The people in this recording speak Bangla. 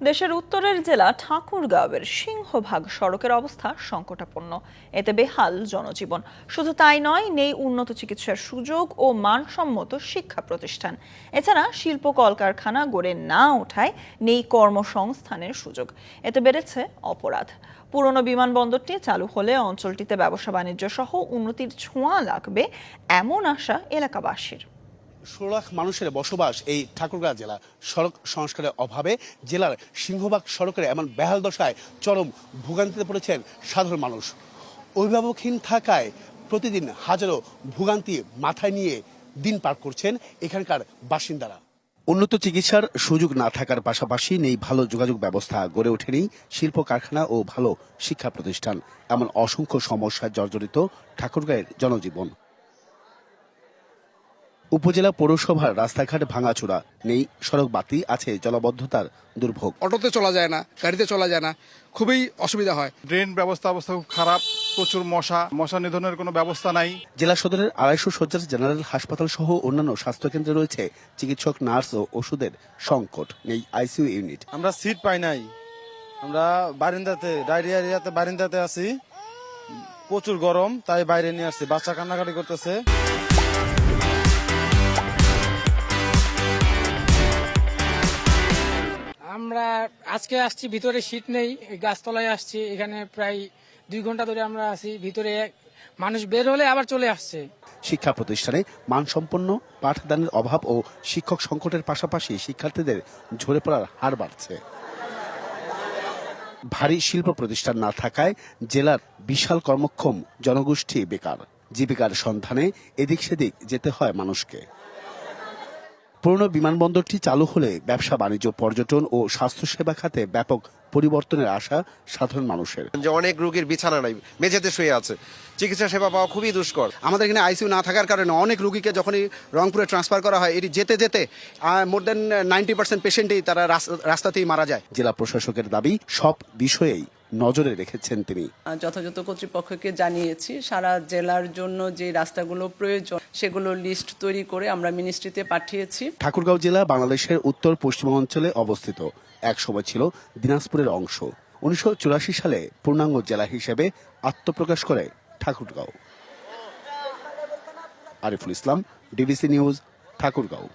দেশের উত্তরের জেলা ঠাকুরগাঁওয়ের সিংহভাগ সড়কের অবস্থা সংকটাপন্ন। এতে বেহাল জনজীবন। শুধু তাই নয়, নেই উন্নত চিকিৎসার সুযোগ ও মানসম্মত শিক্ষা প্রতিষ্ঠান। এছাড়া শিল্প কলকারখানা গড়ে না ওঠায় নেই কর্মসংস্থানের সুযোগ। এতে বেড়েছে অপরাধ। পুরনো বিমানবন্দরটি চালু হলে অঞ্চলটিতে ব্যবসা বাণিজ্য সহ উন্নতির ছোঁয়া লাগবে এমন আশা এলাকাবাসীর। ষোলো লাখ মানুষের বসবাস এই ঠাকুরগাঁ জেলা সড়ক সংস্কারের অভাবে জেলার সিংহভাগ সড়কের এমন বেহাল দশায় চরম ভোগান্তিতে পড়েছেন সাধারণ মানুষ। অভিভাবকহীন থাকায় প্রতিদিন হাজারো ভোগান্তি মাথায় নিয়ে দিন পার করছেন এখানকার বাসিন্দারা। উন্নত চিকিৎসার সুযোগ না থাকার পাশাপাশি নেই ভালো যোগাযোগ ব্যবস্থা গড়ে ওঠেনি শিল্প কারখানা ও ভালো শিক্ষা প্রতিষ্ঠান। এমন অসংখ্য সমস্যায় জর্জরিত ঠাকুরগাঁয়ের জনজীবন। উপজেলা পৌরসভার রাস্তাঘাট ভাঙাচোরা। নেই সড়ক বাতি আছে জলবদ্ধতার দুর্ভোগ। অটোতে চলা যায় না গাড়িতে চলা যায় না খুবই অসুবিধা হয়। ড্রেন ব্যবস্থা অবস্থা খুব খারাপ প্রচুর মশা মশা নিধনের কোনো ব্যবস্থা নাই। জেলা সদরের আড়াইশো শয্যার জেনারেল হাসপাতাল সহ অন্যান্য স্বাস্থ্যকেন্দ্রে রয়েছে চিকিৎসক নার্স ও ওষুধের সংকট। নেই আইসিইউ ইউনিট। আমরা সিট পাই নাই। আমরা বারিন্দাতে ডায়রিয়া এরিয়াতে বারিন্দাতে আছি। প্রচুর গরম তাই বাইরে নিয়ে আসছি। বাচ্চা কান্নাকাটি করতেছে। আজকে আসছি, ভিতরে শীত নেই গাছতলায় আসছি, এখানে প্রায় দুই ঘণ্টা ধরে আমরা আছি, ভিতরে মানুষ বের হলে আবার চলে আসছে। শিক্ষা প্রতিষ্ঠানে মানসম্পন্ন পাঠদানের অভাব ও শিক্ষক সংকটের পাশাপাশি শিক্ষার্থীদের ঝরে পড়ার হার বাড়ছে। ভারী শিল্প প্রতিষ্ঠান না থাকায় জেলার বিশাল কর্মক্ষম জনগোষ্ঠী বেকার। জীবিকার সন্ধানে এদিক সেদিক যেতে হয় মানুষকে। পুরনো বিমানবন্দরটি চালু হলে ব্যবসা বাণিজ্য পর্যটন ও স্বাস্থ্যসেবা খাতে ব্যাপক পরিবর্তনের আশা সাধারণ মানুষের। যে অনেক রোগীর বিছানা নাই মেঝেতে শুয়ে আছে। চিকিৎসা সেবা পাওয়া খুবই দুষ্কর। আমাদের এখানে আইসিইউ না থাকার কারণে অনেক রুগীকে যখনই রংপুরে ট্রান্সফার করা হয় এটি যেতে যেতে মোর দেন নাইনটি পার্সেন্ট পেশেন্টই তারা রাস- রাস্তাতেই মারা যায়। জেলা প্রশাসকের দাবি সব বিষয়েই নজরে রেখেছেন তিনি। যথাযথ কর্তৃপক্ষকে জানিয়েছি সারা জেলার জন্য যে রাস্তাগুলো প্রয়োজন সেগুলো লিস্ট তৈরি করে আমরা মিনিস্ট্রিতে পাঠিয়েছি। ঠাকুরগাঁও জেলা বাংলাদেশের উত্তর পশ্চিমাঞ্চলে অবস্থিত। এক সময় ছিল দিনাজপুরের অংশ। উনিশশো চুরাশি সালে পূর্ণাঙ্গ জেলা হিসেবে আত্মপ্রকাশ করে Thakurgaon. Ariful Islam DBC news Thakurgaon.